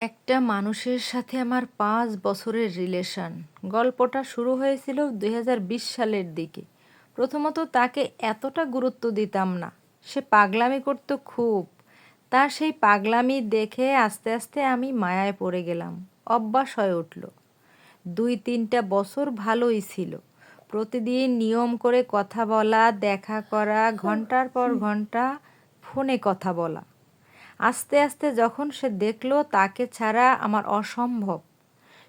একটা মানুষের সাথে আমার পাঁচ বছরের রিলেশন গল্পটা শুরু হয়েছিল দুই হাজার বিশ সালের দিকে। প্রথমত তাকে এতটা গুরুত্ব দিতাম না। সে পাগলামি করতো খুব। তার সেই পাগলামি দেখে আস্তে আস্তে আমি মায়ায় পড়ে গেলাম। অভ্যাস হয়ে উঠল। দুই তিনটা বছর ভালোই ছিল। প্রতিদিন নিয়ম করে কথা বলা, দেখা করা, ঘণ্টার পর ঘণ্টা ফোনে কথা বলা। আস্তে আস্তে যখন সে দেখল তাকে ছাড়া আমার অসম্ভব,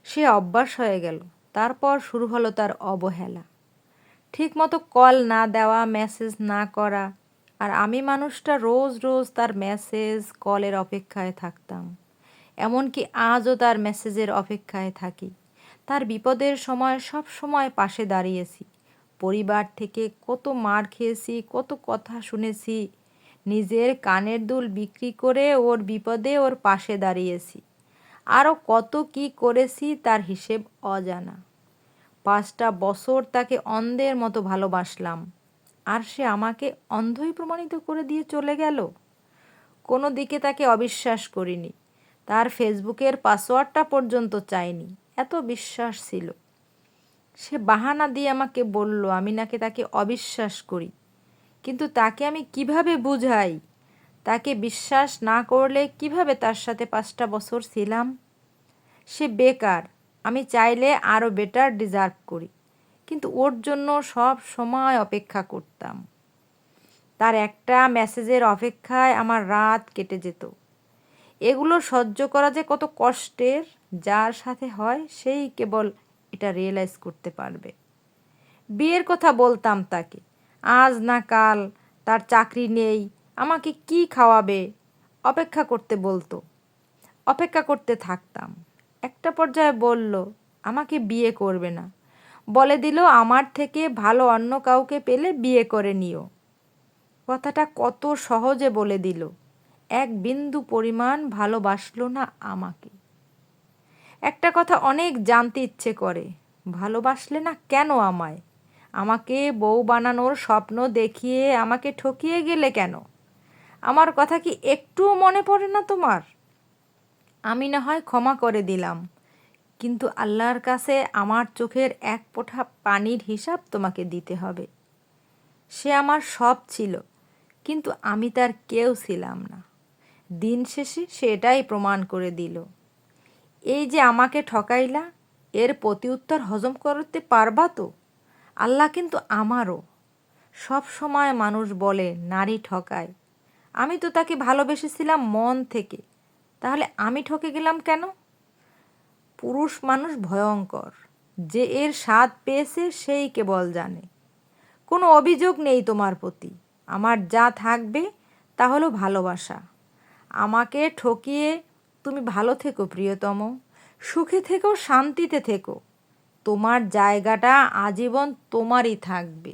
সে অভ্যাস হয়ে গেল। তারপর শুরু হলো তার অবহেলা। ঠিকমতো কল না দেওয়া, মেসেজ না করা, আর আমি মানুষটা রোজ রোজ তার মেসেজ, কলের অপেক্ষায় থাকতাম। এমনকি আজও তার মেসেজের অপেক্ষায় থাকি। তার বিপদের সময় সব সময় পাশে দাঁড়িয়েছি। পরিবার থেকে কত মার খেয়েছি, কত কথা শুনেছি নিজের কানের দুল বিক্রি করে ওর বিপদে ওর পাশে দাঁড়িয়েছি। আরও কত কি করেছি তার হিসেব অজানা। পাঁচটা বছর তাকে অন্ধের মতো ভালোবাসলাম। আর সে আমাকে অন্ধই প্রমাণিত করে দিয়ে চলে গেল? কোনো দিকে তাকে অবিশ্বাস করিনি। তার ফেসবুকের পাসওয়ার্ডটা পর্যন্ত চাইনি। এত বিশ্বাস ছিল। সে বাহানা দিয়ে আমাকে বলল, আমি নাকি তাকে অবিশ্বাস করি। কিন্তু তাকে আমি কীভাবে বুঝাই? তাকে বিশ্বাস না করলে কীভাবে তার সাথে পাঁচটা বছর ছিলাম? সে বেকার, আমি চাইলে আরও বেটার ডিজার্ভ করি। কিন্তু ওর জন্য সব সময় অপেক্ষা করতাম। তার একটা মেসেজের অপেক্ষায় আমার রাত কেটে যেত। এগুলো সহ্য করা যে কত কষ্টের, যার সাথে হয় সেই কেবল এটা রিয়েলাইজ করতে পারবে। বিয়ের কথা বলতাম তাকে। আজ না কাল তার চাকরি নেই, আমাকে কি খাওয়াবে? অপেক্ষা করতে বলতো। অপেক্ষা করতে থাকতাম। একটা পর্যায়ে বলল, আমাকে বিয়ে করবে না। বলে দিল, আমার থেকে ভালো অন্য কাউকে পেলে বিয়ে করে নিও। কথাটা কত সহজে বলে দিল। এক বিন্দু পরিমাণ ভালোবাসলো না আমাকে। একটা কথা অনেক জানতে ইচ্ছে করে, ভালোবাসলে না কেন আমায়? আমাকে বউ বানানোর স্বপ্ন দেখিয়ে আমাকে ঠকিয়ে গেলে কেন? আমার কথা কি একটুও মনে পড়ে না তোমার? আমি না হয় ক্ষমা করে দিলাম, কিন্তু আল্লাহর কাছে আমার চোখের এক পোঠা পানির হিসাব তোমাকে দিতে হবে। সে আমার সব ছিল, কিন্তু আমি তার কেউ ছিলাম না। দিন শেষে সেটাই প্রমাণ করে দিল। এই যে আমাকে ঠকাইলা, এর প্রতি উত্তর হজম করতে পারবা তো? আল্লাহ কিন্তু আমারও। সব সময় মানুষ বলে, নারী ঠকায়। আমি তো তাকে ভালোবেসেছিলাম মন থেকে। তাহলে আমি ঠকে গেলাম কেন? পুরুষ মানুষ ভয়ঙ্কর। যে এর স্বাদ পেয়েছে, সেই কেবল জানে। কোনো অভিযোগ নেই তোমার প্রতি। আমার যা থাকবে, তা হলো ভালোবাসা। আমাকে ঠকিয়ে তুমি ভালো থেকো, প্রিয়তম। সুখে থেকো, শান্তিতে থেকো। তোমার জায়গাটা আজীবন তোমারই থাকবে।